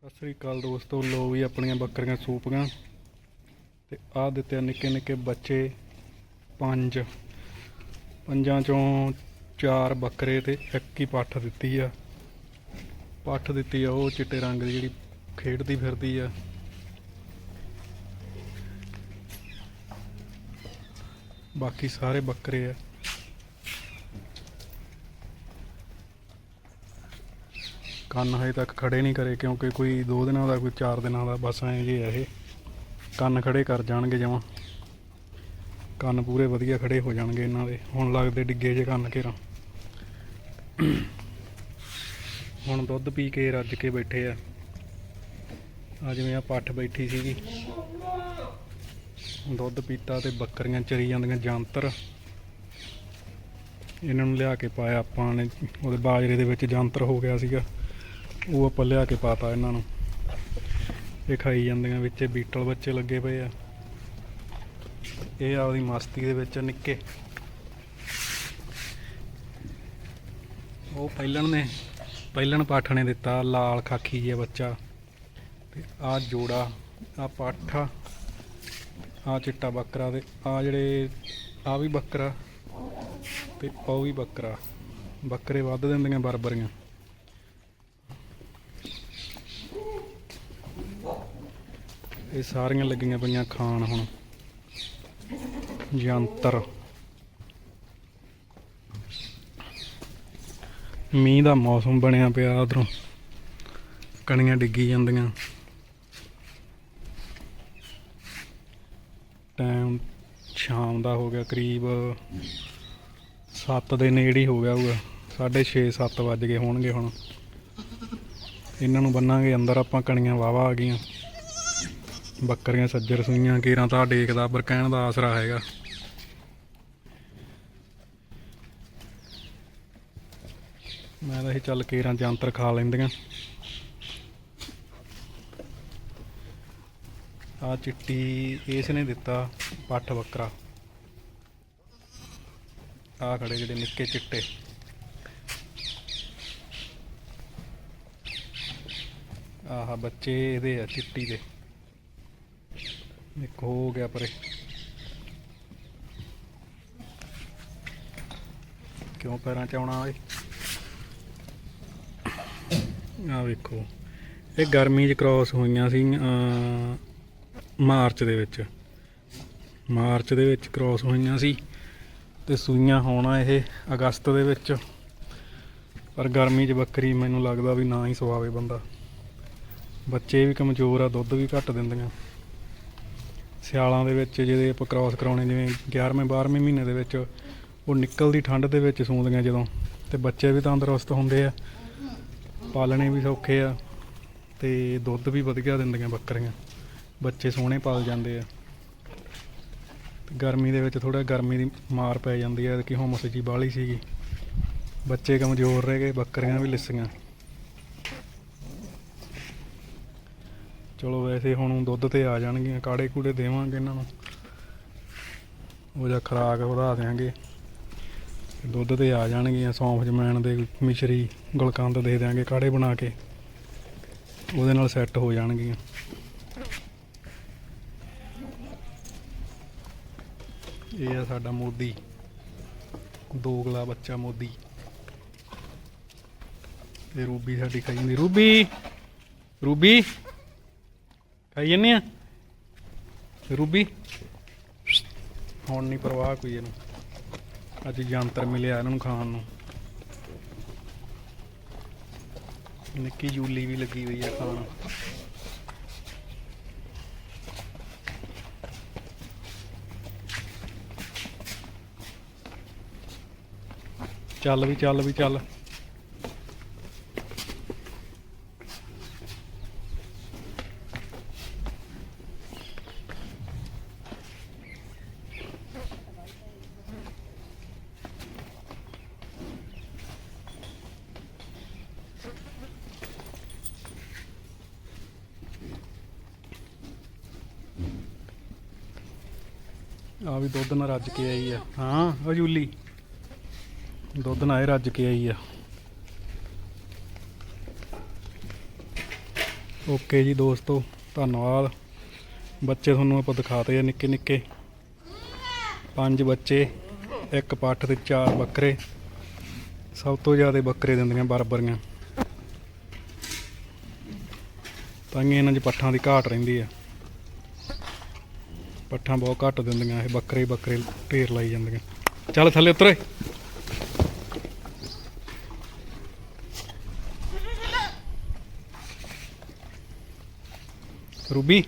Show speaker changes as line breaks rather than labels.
ਸਤਿ ਸ੍ਰੀ ਅਕਾਲ ਦੋਸਤੋ ਲੋ ਵੀ ਆਪਣੀਆਂ ਬੱਕਰੀਆਂ, ਸੂਪੀਆਂ। ਤੇ ਆਹ ਦਿੱਤੇ ਨਿੱਕੇ ਨਿੱਕੇ ਬੱਚੇ ਪੰਜ। ਪੰਜਾਂ ਚੋਂ ਚਾਰ ਬੱਕਰੇ ਤੇ ਇੱਕ ਹੀ ਪੱਠ ਦਿੱਤੀ ਆ। ਪੱਠ ਦਿੱਤੀ ਆ ਉਹ ਚਿੱਟੇ ਰੰਗ ਦੀ ਜਿਹੜੀ ਖੇਡਦੀ ਫਿਰਦੀ ਆ। ਬਾਕੀ ਸਾਰੇ ਬੱਕਰੇ ਆ। ਕੰਨ ਹਜੇ ਤੱਕ ਖੜੇ ਨਹੀਂ ਕਰੇ ਕਿਉਂਕਿ ਕੋਈ 2 ਦਿਨਾਂ ਦਾ, ਕੋਈ 4 ਦਿਨਾਂ ਦਾ ਬਸ ਐਂ ਜੇ ਇਹ। ਕੰਨ ਖੜੇ ਕਰ ਜਾਣਗੇ ਜਮਾਂ। ਕੰਨ ਪੂਰੇ ਵਧੀਆ ਖੜੇ ਹੋ ਜਾਣਗੇ ਇਹਨਾਂ ਦੇ। ਹੁਣ ਲੱਗਦੇ ਡਿੱਗੇ ਜੇ ਕੰਨ ਘੇਰਾ। ਹੁਣ ਦੁੱਧ ਪੀ ਕੇ ਰੱਜ ਕੇ ਬੈਠੇ ਆ। ਆ ਜਿਵੇਂ ਆ ਪੱਠ ਬੈਠੀ ਸੀਗੀ। ਦੁੱਧ ਪੀਤਾ ਤੇ ਬੱਕਰੀਆਂ ਚਰੀ ਜਾਂਦੀਆਂ ਜੰਤਰ। ਇਹਨਾਂ ਨੂੰ ਲਿਆ ਕੇ ਪਾਇਆ ਆਪਾਂ ਨੇ। ਉਹਦੇ ਬਾਜਰੇ ਦੇ ਵਿੱਚ ਜੰਤਰ ਹੋ ਗਿਆ ਸੀਗਾ। ਉਹ ਆਪਾਂ ਲਿਆ ਕੇ ਪਾਤਾ ਇਹਨਾਂ ਨੂੰ। ਇਹ ਖਾਈ ਜਾਂਦੀਆਂ ਵਿੱਚ ਬੀਟਲ ਬੱਚੇ ਲੱਗੇ ਪਏ ਆ। ਇਹ ਆਪਦੀ ਮਸਤੀ ਦੇ ਵਿੱਚ ਨਿੱਕੇ। ਉਹ ਪਹਿਲਣ ਨੇ, ਪਹਿਲਣ ਪਾਠ ਨੇ ਦਿੱਤਾ, ਲਾਲ ਖਾਖੀ ਜਿਹਾ ਬੱਚਾ। ਤੇ ਆ ਜੋੜਾ ਆ ਪਾਠਾ ਆ ਚਿੱਟਾ ਬੱਕਰਾ ਤੇ ਆ ਜਿਹੜੇ ਆ ਵੀ ਬੱਕਰਾ ਤੇ ਉਹ ਵੀ ਬੱਕਰਾ। ਬੱਕਰੇ ਵੱਧ ਦਿੰਦੀਆਂ ਬਰਬਰੀਆਂ। ਇਹ ਸਾਰੀਆਂ ਲੱਗੀਆਂ ਪਈਆਂ ਖਾਣ ਹੁਣ। ਯੰਤਰ ਮੀਂਹ ਦਾ ਮੌਸਮ ਬਣਿਆ ਪਿਆ ਉਧਰੋਂ। ਕਣੀਆਂ ਡਿੱਗੀ ਜਾਂਦੀਆਂ। ਟਾਈਮ ਸ਼ਾਮ ਦਾ ਹੋ ਗਿਆ ਕਰੀਬ 7 ਦੇ ਨੇੜੇ ਹੀ ਹੋ ਗਿਆ ਹੋਊਗਾ। 6:30 7 ਵੱਜ ਗਏ ਹੋਣਗੇ ਹੁਣ। ਇਹਨਾਂ ਨੂੰ ਬੰਨਾਂਗੇ ਅੰਦਰ, ਆਪਾਂ ਕਣੀਆਂ ਵਾਵਾ ਆ ਗਈਆਂ। ਬੱਕਰੀਆਂ ਸੱਜਰ ਸੂਈਆਂ ਕੇਰਾਂ ਤਾਂ ਡੇਕਦਾ, ਪਰ ਕਹਿਣ ਦਾ ਆਸਰਾ ਹੈਗਾ। ਮੈਂ ਤਾਂ ਇਹ ਚੱਲ ਕੀਰਾਂ ਜੰਤਰ ਖਾ ਲੈਂਦੀਆਂ। ਆ ਚਿੱਟੀ ਇਸ ਨੇ ਦਿੱਤਾ ਪੱਠ ਬੱਕਰਾ। ਆ ਖੜੇ ਜਿਹੜੇ ਨਿੱਕੇ ਚਿੱਟੇ। ਆਹ ਬੱਚੇ ਇਹਦੇ ਆ, ਚਿੱਟੀ ਦੇ। ਇੱਕ ਹੋ ਗਿਆ ਪਰੇ। ਕਿਉਂ ਪੈਰਾਂ ਚ ਆਉਣਾ ਓਏ? ਆ ਵੇਖੋ। ਇਹ ਗਰਮੀ ਚ ਕ੍ਰਾਸ ਹੋਈਆਂ ਸੀ ਮਾਰਚ ਦੇ ਵਿੱਚ। ਮਾਰਚ ਦੇ ਵਿੱਚ ਕ੍ਰਾਸ ਹੋਈਆਂ ਸੀ ਤੇ ਸੂਈਆਂ ਹੋਣਾ ਇਹ ਅਗਸਤ ਦੇ ਵਿੱਚ। ਪਰ ਗਰਮੀ 'ਚ ਬੱਕਰੀ ਮੈਨੂੰ ਲੱਗਦਾ ਵੀ ਨਾ ਹੀ ਸਵਾਵੇ ਬੰਦਾ। ਬੱਚੇ ਵੀ ਕਮਜ਼ੋਰ ਆ, ਦੁੱਧ ਵੀ ਘੱਟ ਦਿੰਦੀਆਂ। ਸਿਆਲਾਂ ਦੇ ਵਿੱਚ ਜਿਹਦੇ ਆਪਾਂ ਕ੍ਰਾਸ ਕਰਾਉਣੇ, ਜਿਵੇਂ 11ਵੇਂ 12ਵੇਂ ਮਹੀਨੇ ਦੇ ਵਿੱਚ ਉਹ ਨਿਕਲਦੀ ਠੰਡ ਦੇ ਵਿੱਚ ਸੂੰਦੀਆਂ ਜਦੋਂ। ਤੇ ਬੱਚੇ ਵੀ ਤੰਦਰੁਸਤ ਹੁੰਦੇ ਆ, ਪਾਲਣੇ ਵੀ ਸੌਖੇ ਆ, ਤੇ ਦੁੱਧ ਵੀ ਵਧੀਆ ਦਿੰਦੀਆਂ ਬੱਕਰੀਆਂ। ਬੱਚੇ ਸੋਹਣੇ ਪਾਲ ਜਾਂਦੇ ਆ। ਗਰਮੀ ਦੇ ਵਿੱਚ ਥੋੜਾ ਗਰਮੀ ਦੀ ਮਾਰ ਪੈ ਜਾਂਦੀ ਹੈ ਕਿ ਹੁਮਸ ਜੀ ਬਾਹਲੀ ਸੀਗੀ। ਬੱਚੇ ਕਮਜ਼ੋਰ ਰਹਿ ਗਏ, ਬੱਕਰੀਆਂ ਵੀ ਲਿੱਸੀਆਂ। ਚਲੋ ਵੈਸੇ ਹੁਣ ਦੁੱਧ ਤੇ ਆ ਜਾਣਗੀਆਂ, ਕਾੜੇ ਕੂੜੇ ਦੇਵਾਂਗੇ ਇਹਨਾਂ ਨੂੰ। ਉਹ ਜਾਂ ਖਰਾਕ ਵਧਾ ਦਿਆਂਗੇ। ਦੁੱਧ ਤੇ ਆ ਜਾਣਗੀਆਂ, ਸੌਂਫ ਜਮੈਣ ਦੇ ਮਿਸ਼ਰੀ, ਗੁਲਕੰਦ ਦੇ ਦਿਆਂਗੇ ਕਾੜੇ ਬਣਾ ਕੇ। ਉਹਦੇ ਨਾਲ ਸੈੱਟ ਹੋ ਜਾਣਗੀਆਂ। ਇਹ ਆ ਸਾਡਾ ਮੋਦੀ। ਦੋਗਲਾ ਬੱਚਾ ਮੋਦੀ। ਤੇ ਰੂਬੀ ਸਾਡੀ ਖਾਈ ਜਾਂਦੀ ਰੂਬੀ! ਰੂਬੀ! ਖਾਈ ਜੰਨੇ ਆ। ਰੂਬੀ, ਹੁਣ ਨਹੀਂ ਪਰਵਾਹ ਕੋਈ ਇਹਨੂੰ। ਅੱਜ ਜੰਤਰ ਮਿਲਿਆ ਇਹਨਾਂ ਨੂੰ ਖਾਣ ਨੂੰ। ਨਿੱਕੀ ਜੂਲੀ ਵੀ ਲੱਗੀ ਹੋਈ ਆ ਖਾਣ। ਚੱਲ ਵੀ ਚੱਲ ਵੀ, ਚੱਲ। ਆ ਵੀ ਦੁੱਧ ਨਾਲ ਰੱਜ ਕੇ ਆਈ ਆ। ਹਾਂ ਉਹ ਜੂਲੀ ਦੁੱਧ ਨਾਲ ਇਹ ਰੱਜ ਕੇ ਆਈ ਆ। ਓਕੇ ਜੀ ਦੋਸਤੋ, ਧੰਨਵਾਦ। ਬੱਚੇ ਤੁਹਾਨੂੰ ਆਪਾਂ ਦਿਖਾਤੇ ਆ ਨਿੱਕੇ ਨਿੱਕੇ। ਪੰਜ ਬੱਚੇ, ਇੱਕ ਪੱਠ ਤੇ ਚਾਰ ਬੱਕਰੇ। ਸਭ ਤੋਂ ਜ਼ਿਆਦਾ ਬੱਕਰੇ ਦਿੰਦੀਆਂ ਬਰਬਰੀਆਂ। ਤਾਂ ਇਹਨਾਂ 'ਚ ਪੱਠਾਂ ਦੀ ਘਾਟ ਰਹਿੰਦੀ ਆ। ਪੱਠਾਂ ਬਹੁਤ ਘੱਟ ਦਿੰਦੀਆਂ, ਇਹ ਬੱਕਰੇ ਹੀ ਬੱਕਰੇ ਢੇਰ ਲਾਈ ਜਾਂਦੀਆਂ। ਚੱਲ ਥੱਲੇ ਉਤਰੇ ਰੂਬੀ।